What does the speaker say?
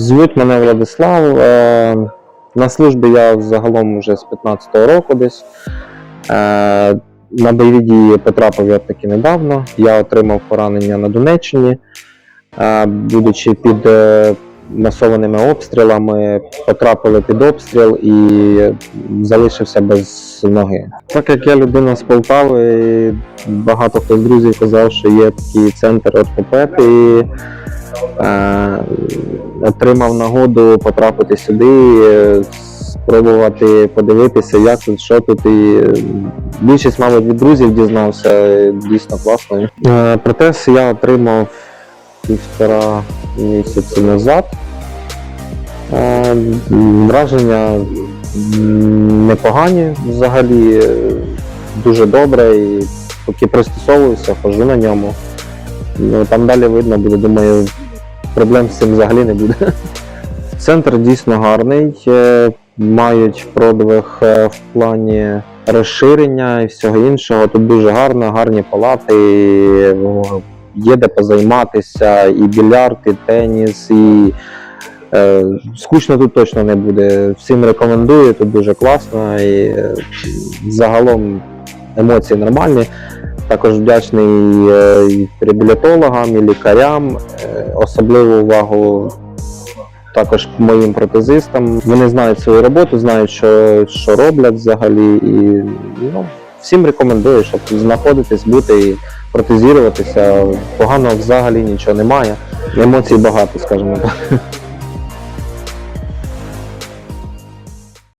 Звуть мене Владислав. Е, На службі я загалом вже з 15-го року десь. Е, На бойові дії потрапив я таки недавно. Я отримав поранення на Донеччині, Е, будучи під масованими обстрілами, потрапили під обстріл і залишився без ноги. Так як я людина з Полтави, багато хто з друзів казав, що є такий центр ортопед, і отримав нагоду потрапити сюди, е, спробувати подивитися, як тут, що тут. І е, більшість, мабуть, від друзів дізнався, е, дійсно класно. Е, Протез я отримав півтора місяці назад. Е, Враження непогані взагалі, е, дуже добре і поки пристосовуюся, хожу на ньому. Ну, там далі видно буде, думаю, проблем з цим взагалі не буде. Центр дійсно гарний, е, мають продвиг е, в плані розширення і всього іншого. Тут дуже гарно, гарні палати, є де позайматися, і більярд, і теніс, і е, скучно тут точно не буде. Всім рекомендую, тут дуже класно і е, загалом емоції нормальні. Також вдячний е, і реабілітологам, і лікарям. Е, Особливу увагу також моїм протезистам. Вони знають свою роботу, знають, що, що роблять взагалі. І ну, всім рекомендую, щоб знаходитись, бути і протезіруватися. Поганого взагалі нічого немає. Емоцій багато, скажімо так.